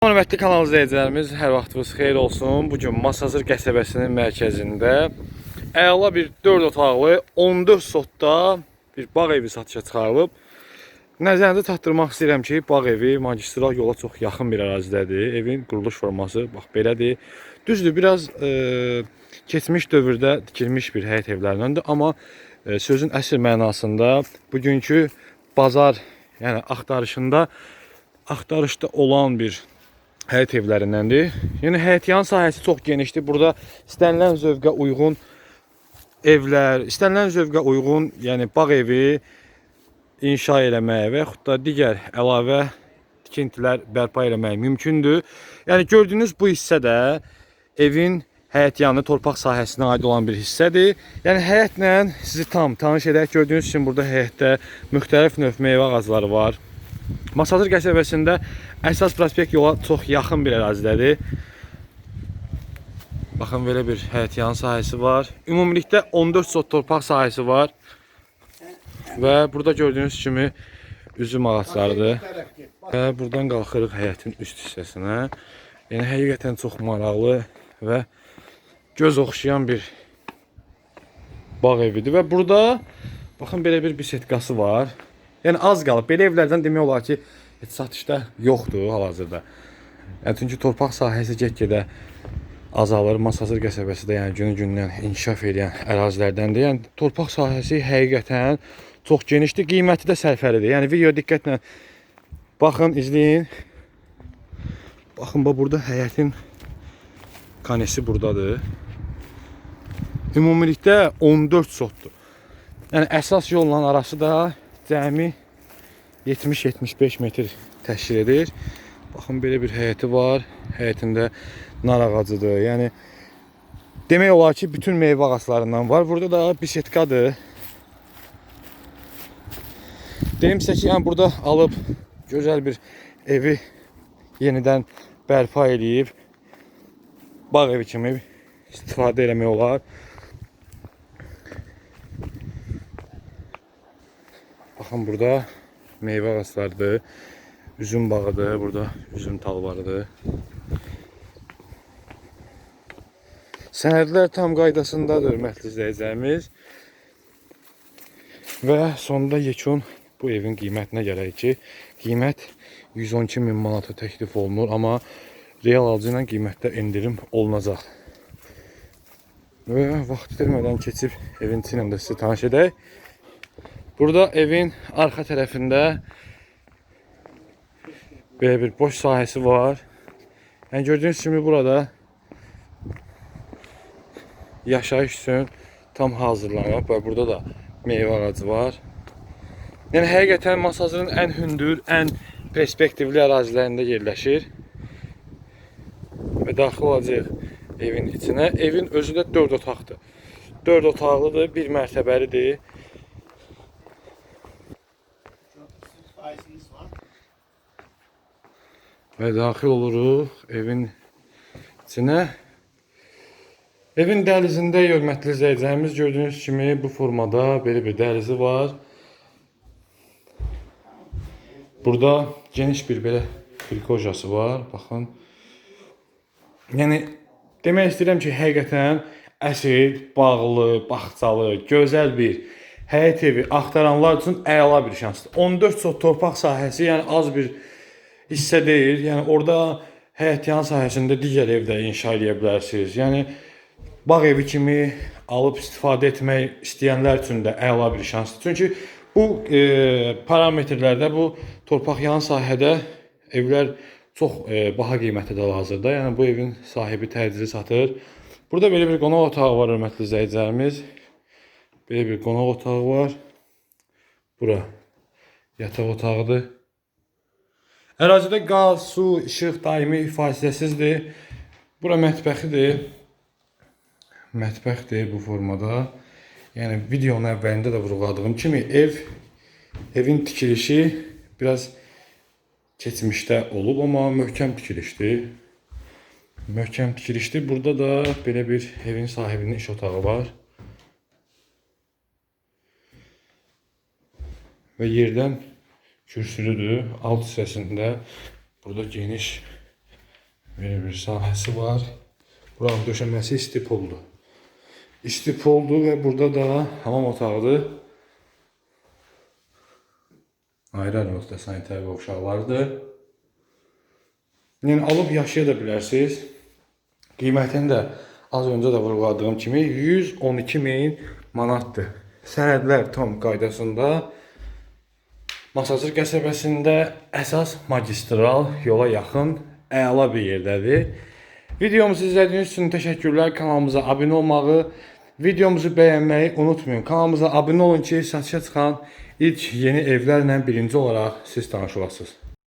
Hörmətli kanal izləyicilərimiz, hər vaxtınız xeyir olsun. Bu gün Masazır qəsəbəsinin mərkəzində əla bir 4 otaqlı 14 sotda bir bağ evi satışa çıxarılıb. Nəzərinizə çatdırmaq istəyirəm ki, bağ evi magistral yola çox yaxın bir ərazidədir. Evin quruluş forması bax belədir. Düzdür, biraz e, keçmiş dövrdə tikilmiş bir həyət evlərindəndir, amma e, sözün əsl mənasında bugünkü bazar, yəni axtarışında axtarışda olan bir həyət evlərindəndir. Yəni həyətyan sahəsi çox genişdir. Burada istənilən zövqə uyğun evlər, istənilən zövqə uyğun, yəni bağ evi inşa eləmək və yaxud da digər əlavə tikintilər bərpa eləmək mümkündür. Yəni gördüyünüz bu hissə də evin həyətyanı torpaq sahəsinə aid olan bir hissədir. Yəni həyətlə sizi tam tanış edək. Gördüyünüz kimi burada həyətdə müxtəlif növ meyvə ağacları var. Masazır qəsəbəsində əsas prospekt yola çox yaxın bir ərazidədir. Baxın belə bir həyətyan sahəsi var. Ümumilikdə 14 sot torpaq sahəsi var. Və burada gördüyünüz kimi üzüm ağaclarıdır. Və buradan qalxırıq həyətin üst hissəsinə. Yəni həqiqətən çox maraqlı və göz oxşayan bir bağ evidir və burada baxın belə bir bisetkası var. Yəni az qalıb. Belə evlərdən demək olar ki, heç satışda yoxdur hal-hazırda. Yəni çünki torpaq sahəsi get-gedə azalır. Masazır qəsəbəsi də yəni günü-gündən inkişaf edən ərazilərdəndir. Yəni torpaq sahəsi həqiqətən çox genişdir, qiyməti də sərfəlidir. Yəni video diqqətlə baxın, izləyin. Baxın bax burada həyətin kanesi burdadır. Ümumilikdə 14 sotdur. Yəni əsas yolla arası da cəmi 70-75 metr təşkil edir. Baxın belə bir həyəti var. Həyətində nar ağacıdır. Yəni demək olar ki, bütün meyvə ağaclarından var. Burada da bisetkadır. Deyim sizə ki, yəni burada alıb gözəl bir evi yenidən bərpa eləyib bağ evi kimi istifadə eləmək olar. Baxın burada meyvə ağaclarıdır. Üzüm bağıdır. Burada üzüm talvarıdır. Sənədlər tam qaydasındadır, hörmətli izləyicilərimiz. Və sonda yekun bu evin qiymətinə gələk ki, qiymət 112 min manata təklif olunur, amma real alıcı ilə qiymətdə endirim olunacaq. Və vaxt itirmədən keçib evin içi ilə də sizi tanış edək. Burada evin arxa tərəfində belə bir boş sahəsi var. Yəni gördüyünüz kimi burada yaşayış üçün tam hazırlanıb və burada da meyvə ağacı var. Yəni həqiqətən Masazırın ən hündür, ən perspektivli ərazilərində yerləşir. Və daxil olacağıq evin içinə. Evin özü də 4 otaqdır. 4 otaqlıdır, bir mərtəbəlidir. Və daxil oluruq evin içinə. Evin dəhlizində hörmətli izləyicilərimiz gördüyünüz kimi bu formada belə bir dəhlizi var. Burada geniş bir belə trikojası var. Baxın. Yəni demək istəyirəm ki, həqiqətən əsl, bağlı, bağçalı, gözəl bir həyət evi axtaranlar üçün əla bir şansdır. 14 sot torpaq sahəsi, yəni az bir hissə deyil. Yəni orada həyətyan sahəsində digər evdə inşa edə bilərsiniz. Yəni bağ evi kimi alıb istifadə etmək istəyənlər üçün də əla bir şansdır. Çünki bu e, parametrlərdə bu torpaq yan sahədə evlər çox e, baha qiymətədir hazırda. Yəni bu evin sahibi təcili satır. Burada belə bir qonaq otağı var hörmətli izləyicilərimiz. Belə bir qonaq otağı var. Bura yataq otağıdır. Ərazidə qaz, su, işıq daimi fasiləsizdir. Bura mətbəxidir. Mətbəxdir bu formada. Yəni videonun əvvəlində də vurğuladığım kimi ev evin tikilişi biraz keçmişdə olub, amma möhkəm tikilişdir. Möhkəm tikilişdir. Burada da belə bir evin sahibinin iş otağı var. Və yerdən kürsülüdür. Alt hissəsində burada geniş Böyle bir sahəsi var. Buranın döşəməsi istipoldur. İstipoldur və burada da hamam otağıdır. Ayrı-ayrı nöqtə sanitar və uşaqlardır. Yəni alıb yaşaya da bilərsiniz. Qiymətini də az öncə də vurguladığım kimi 112 min manatdır. Sənədlər tam qaydasında. Masazır qəsəbəsində əsas magistral yola yaxın əla bir yerdədir. Videomuzu izlədiyiniz üçün təşəkkürlər. Kanalımıza abunə olmağı, videomuzu bəyənməyi unutmayın. Kanalımıza abunə olun ki, satışa çıxan ilk yeni evlərlə birinci olaraq siz tanış olasınız.